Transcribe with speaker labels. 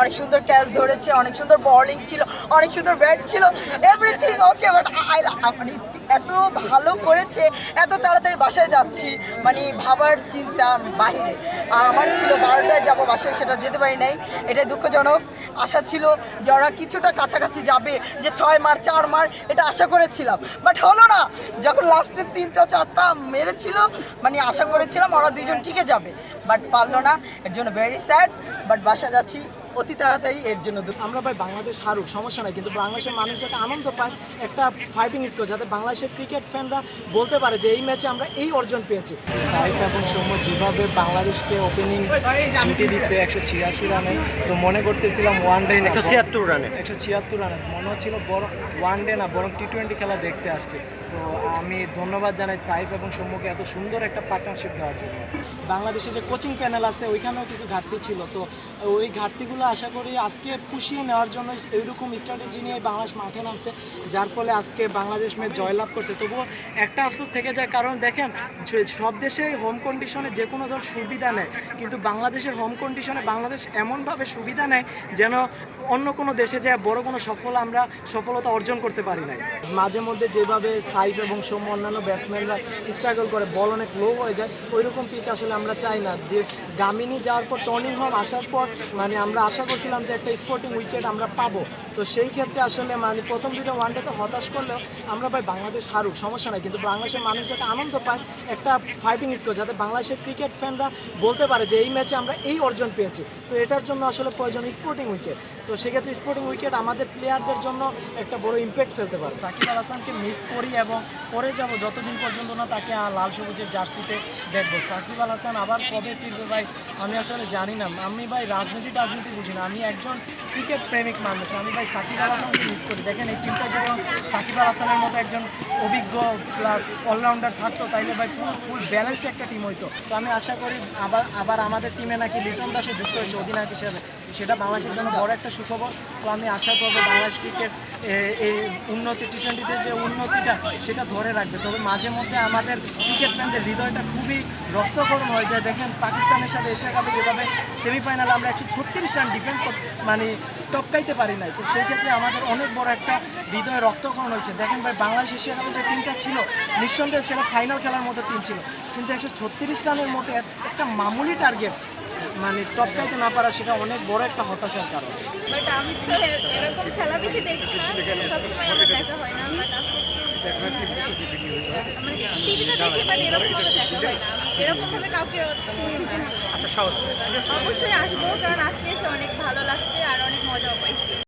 Speaker 1: অনেক সুন্দর ক্যাচ ধরেছে, অনেক সুন্দর বলিং ছিল, অনেক সুন্দর ব্যাট ছিল এভরিথিং ওকে বাট আই মানে এত ভালো করেছে, এত তাড়াতাড়ি বাসায় যাচ্ছি মানে ভাবার চিন্তা বাহিরে। আমার ছিল বারোটায় যাব বাসায়, সেটা যেতে পারি নাই এটা দুঃখজনক। আশা ছিল যে ওরা কিছুটা কাছাকাছি যাবে, যে ছয় মার, চার মার, এটা আশা করেছিলাম। বাট হলো না, যখন লাস্টের তিনটা, চারটা মেরেছিল মানে আশা করেছিলাম ওরা দুজন টিকে যাবে। বাট পারল না, এর জন্য ভেরি স্যাড বাট বাসা যাচ্ছি। অতি তাড়াতাড়ি এর জন্য
Speaker 2: আমরা ভাই বাংলাদেশ হারুক সমস্যা নাই কিন্তু বাংলাদেশের মানুষ যাতে আনন্দ পায় একটা ফাইটিং স্কোর যাতে বাংলাদেশের ক্রিকেট ফ্যানরা বলতে পারে যে এই ম্যাচে আমরা এই অর্জন পেয়েছি। সাইফ এবং সৌম্য যেভাবে বাংলাদেশকে ওপেনিং জুটি দিচ্ছে একশো ছিয়াশি রানে তো মনে করতেছিলাম ওয়ান ডে
Speaker 3: একশো ছিয়াত্তর রানে।
Speaker 2: একশো ছিয়াত্তর রানে মনে হচ্ছিল বড় ওয়ান ডে না বরং টি টোয়েন্টি খেলা দেখতে আসছে। তো আমি ধন্যবাদ জানাই সাইফ এবং সৌম্যকে এত সুন্দর একটা পার্টনারশিপ দেওয়ার জন্য। বাংলাদেশে যে কোচিং প্যানেল আছে ওইখানেও কিছু ঘাটতি ছিল তো ওই ঘাটতিগুলো আশা করি আজকে পুষিয়ে নেওয়ার জন্য এইরকম স্ট্র্যাটেজি নিয়ে বাংলাদেশ মাঠে নামছে, যার ফলে আজকে বাংলাদেশ ম্যাচ জয়লাভ করছে। তবুও একটা আফসোস থেকে যায়, কারণ দেখেন সব দেশে হোম কন্ডিশনে যে কোনো দল সুবিধা নেয়, কিন্তু বাংলাদেশের হোম কন্ডিশনে বাংলাদেশ এমনভাবে সুবিধা নেয় যেন অন্য কোনো দেশে যায় বড় কোনো সফল আমরা সফলতা অর্জন করতে পারি নাই। মাঝে মধ্যে যেভাবে সাইফ এবং সৌম্য অন্যান্য ব্যাটসম্যানরা স্ট্রাগল করে বল অনেক লো হয়ে যায় ওই রকম পিচ আসলে আমরা চাই না। যে গামিনী যাওয়ার পর টর্নিং হোম আসার পর মানে আমরা আশা করছিলাম যে একটা স্পোর্টিং উইকেট আমরা পাবো। তো সেই ক্ষেত্রে আসলে মানে প্রথম দুটো ওয়ানডেতে হতাশ করলেও আমরা ভাই বাংলাদেশ হারুক, সমস্যা নাই। কিন্তু বাংলাদেশের মানুষ যাতে আনন্দ পায়, একটা ফাইটিং স্কোর যাতে বাংলাদেশের ক্রিকেট ফ্যানরা বলতে পারে যে এই ম্যাচে আমরা এই অর্জন পেয়েছি। তো এটার জন্য আসলে প্রয়োজন স্পোর্টিং উইকেট তো সেক্ষেত্রে স্পোর্টিং উইকেট আমাদের প্লেয়ারদের জন্য একটা বড় ইম্প্যাক্ট ফেলতে পারে। সাকিব আল হাসানকে মিস করি এবং পরে যাব যতদিন পর্যন্ত না তাকে লাল সবুজের জার্সিতে দেখব। সাকিব আল হাসান আবার কবে ফিরবে ভাই, আমি আসলে জানি না। আমি ভাই রাজনীতি রাজনীতি বুঝি না। আমি একজন ক্রিকেট প্রেমিক মানুষ। আমি ভাই সাকিব আল হাসানকে মিস করি। দেখেন এই টিমটা যখন সাকিব আল হাসানের মতো একজন অভিজ্ঞ প্লাস অলরাউন্ডার থাকতো, তাইলে ভাই পুরো ফুল ব্যালেন্স একটা টিম হইতো। তো আমি আশা করি আবার আবার আমাদের টিমে নাকি লিটন দাসে যুক্ত হয়েছে, অধিনায়ক হিসেবে। সেটা বাংলাদেশের জন্য বড় একটা সুখবর। তো আমি আশা করব বাংলাদেশ ক্রিকেট এই উন্নতি টি টোয়েন্টিতে যে উন্নতিটা, সেটা ধরে রাখবে। তবে মাঝে মধ্যে আমাদের ক্রিকেট ফ্যানদের হৃদয়টা খুবই রক্তকরণ হয়ে যায়। দেখেন পাকিস্তানের সাথে এশিয়া কাপে যেভাবে সেমিফাইনালে আমরা একশো ছত্রিশ রান ডিফেন্ড মানে টপকাইতে পারি নাই। তো সেই ক্ষেত্রে আমাদের অনেক বড় একটা হৃদয়ে রক্তকরণ হয়েছে। দেখেন ভাই বাংলাদেশ এশিয়া কাপে যে টিমটা ছিল নিঃসন্দেহে সেটা ফাইনাল খেলার মতো টিম ছিল। কিন্তু একশো ছত্রিশ রানের মতো একটা মামুলি টার্গেট মানে টপকাইতে না পারা সেটা অনেক বড় একটা হতাশার কারণ।
Speaker 4: বাট আমি তো এ- এরকম খেলা বেশি দেখি না। সবসময় আমার দেখা হয় না। বাট টিভিতে দেখি বাট এরকম ভাবে দেখা হয় না। আমি এরকম ভাবে কাউকে
Speaker 3: আচ্ছা
Speaker 4: অবশ্যই আসব কারণ আজকে এসে অনেক ভালো লাগছে আর অনেক মজাও পাইছি।